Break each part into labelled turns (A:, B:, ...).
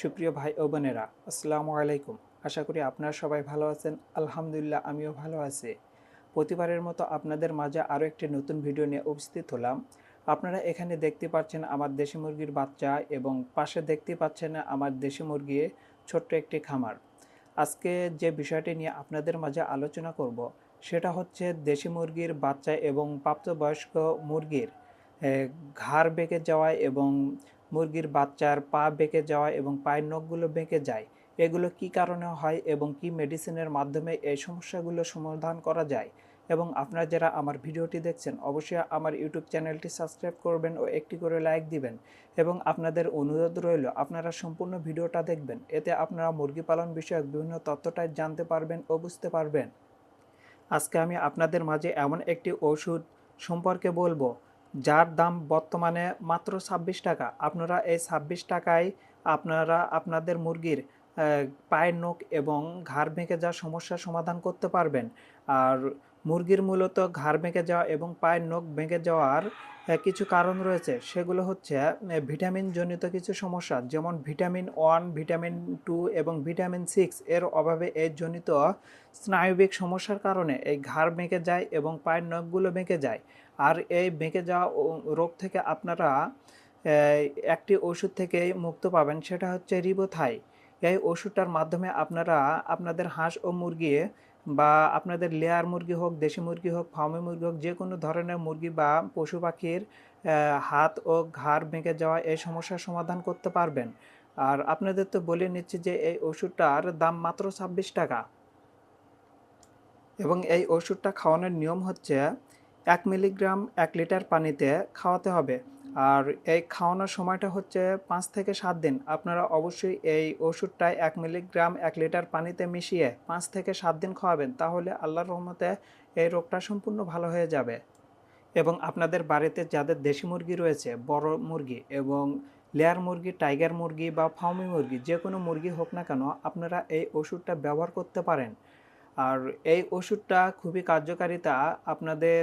A: সুপ্রিয় ভাই ও বোনেরা, আসসালামু আলাইকুম। আশা করি আপনারা সবাই ভালো আছেন। আলহামদুলিল্লাহ, আমিও ভালো আছি। প্রতিবারের মতো আপনাদের মাঝে আরও একটি নতুন ভিডিও নিয়ে উপস্থিত হলাম। আপনারা এখানে দেখতে পাচ্ছেন আমার দেশি মুরগির বাচ্চা এবং পাশে দেখতে পাচ্ছেন আমার দেশি মুরগি ছোট্ট একটি খামার। আজকে যে বিষয়টি নিয়ে আপনাদের মাঝে আলোচনা করব, সেটা হচ্ছে দেশি মুরগির বাচ্চা এবং প্রাপ্তবয়স্ক মুরগির ঘাড় বেঁকে যাওয়া এবং মুরগির বাচ্চার পা বেঁকে যাওয়া এবং পায়ের নখগুলো বেঁকে যায়, এগুলো কি কারণে হয় এবং কি মেডিসিনের মাধ্যমে এই সমস্যাগুলো সমাধান করা যায়? এবং আপনারা যারা আমার ভিডিওটি দেখছেন, অবশ্যই আমার ইউটিউব চ্যানেলটি সাবস্ক্রাইব করবেন ও একটি করে লাইক দিবেন। এবং আপনাদের অনুরোধ রইল, আপনারা সম্পূর্ণ ভিডিওটা দেখবেন, এতে আপনারা মুরগি পালন বিষয়ক বিভিন্ন তথ্যটাই জানতে পারবেন ও বুঝতে পারবেন। আজকে আমি আপনাদের মাঝে এমন একটি ওষুধ সম্পর্কে বলব যার দাম বর্তমানে মাত্র ছাব্বিশ টাকা। আপনারা এই ছাব্বিশ টাকায় আপনারা আপনাদের মুরগির পায়ের নখ এবং ঘাড় ভেঙে যাওয়ার সমস্যার সমাধান করতে পারবেন। আর মুরগির মূলত ঘাড় ভেঙে যাওয়া এবং পায়ের নখ ভেঙে যাওয়ার কিছু কারণ রয়েছে। সেগুলো হচ্ছে ভিটামিন জনিত কিছু সমস্যা, যেমন ভিটামিন ওয়ান, ভিটামিন টু এবং ভিটামিন সিক্স। এর অভাবে এর জনিত স্নায়বিক সমস্যার কারণে এই ঘাড় বেঁকে যায় এবং পায়ের নখগুলো বেঁকে যায়। আর এই বেঁকে যাওয়া রোগ থেকে আপনারা একটি ওষুধ থেকে মুক্ত পাবেন, সেটা হচ্ছে রিবোথাই। এই ওষুধটার মাধ্যমে আপনারা, আপনাদের হাঁস ও মুরগি বা আপনাদের লেয়ার মুরগি হোক, দেশি মুরগি হোক, ফার্মি মুরগি হোক, যে কোনো ধরনের মুরগি বা পশু পাখির হাত ও ঘাড় ভেঙে যাওয়া এই সমস্যার সমাধান করতে পারবেন। আর আপনাদের তো বলে নিচ্ছি যে এই ওষুধটার দাম মাত্র ছাব্বিশ টাকা। এবং এই ওষুধটা খাওয়ানোর নিয়ম হচ্ছে এক মিলিগ্রাম এক লিটার পানিতে খাওয়াতে হবে। আর এই খাওয়ানোর সময়টা হচ্ছে পাঁচ থেকে সাত দিন। আপনারা অবশ্যই এই ওষুধটা এক মিলিগ্রাম, এক লিটার পানিতে মিশিয়ে পাঁচ থেকে সাত দিন খাওয়াবেন, তাহলে আল্লাহর রহমতে এই রোগটা সম্পূর্ণ ভালো হয়ে যাবে। এবং আপনাদের বাড়িতে যাদের দেশি মুরগি রয়েছে, বড় মুরগি এবং লেয়ার মুরগি, টাইগার মুরগি বা ফার্মি মুরগি, যে কোনো মুরগি হোক না কেন, আপনারা এই ওষুধটা ব্যবহার করতে পারেন। আর এই ওষুধটা খুবই কার্যকারিতা আপনাদের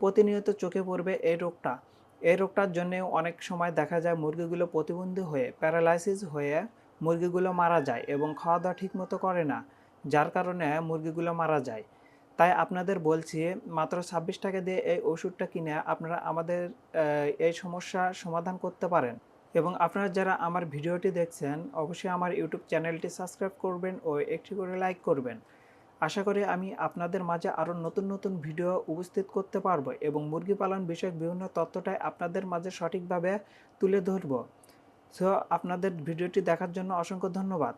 A: প্রতিনিয়ত চোখে পড়বে এই রোগটা। এই রোগটার জন্য অনেক সময় দেখা যায় মুরগিগুলো প্রতিবন্ধী হয়ে প্যারালাইসিস হয়ে মুরগিগুলো মারা যায় এবং খাওয়া দাওয়া ঠিকমতো করে না, যার কারণে মুরগিগুলো মারা যায়। তাই আপনাদের বলছি, মাত্র ছাব্বিশ টাকা দিয়ে এই ওষুধটা কিনে আপনারা আমাদের এই সমস্যা সমাধান করতে পারেন। এবং আপনারা যারা আমার ভিডিওটি দেখছেন, অবশ্যই আমার ইউটিউব চ্যানেলটি সাবস্ক্রাইব করবেন ও একটি করে লাইক করবেন। আশা করি আমি আপনাদের মাঝে আরও নতুন নতুন ভিডিও উপস্থিত করতে পারব এবং মুরগি পালন বিষয়ক বিভিন্ন তথ্যটাই আপনাদের মাঝে সঠিকভাবে তুলে ধরব। সো আপনাদের ভিডিওটি দেখার জন্য অসংখ্য ধন্যবাদ।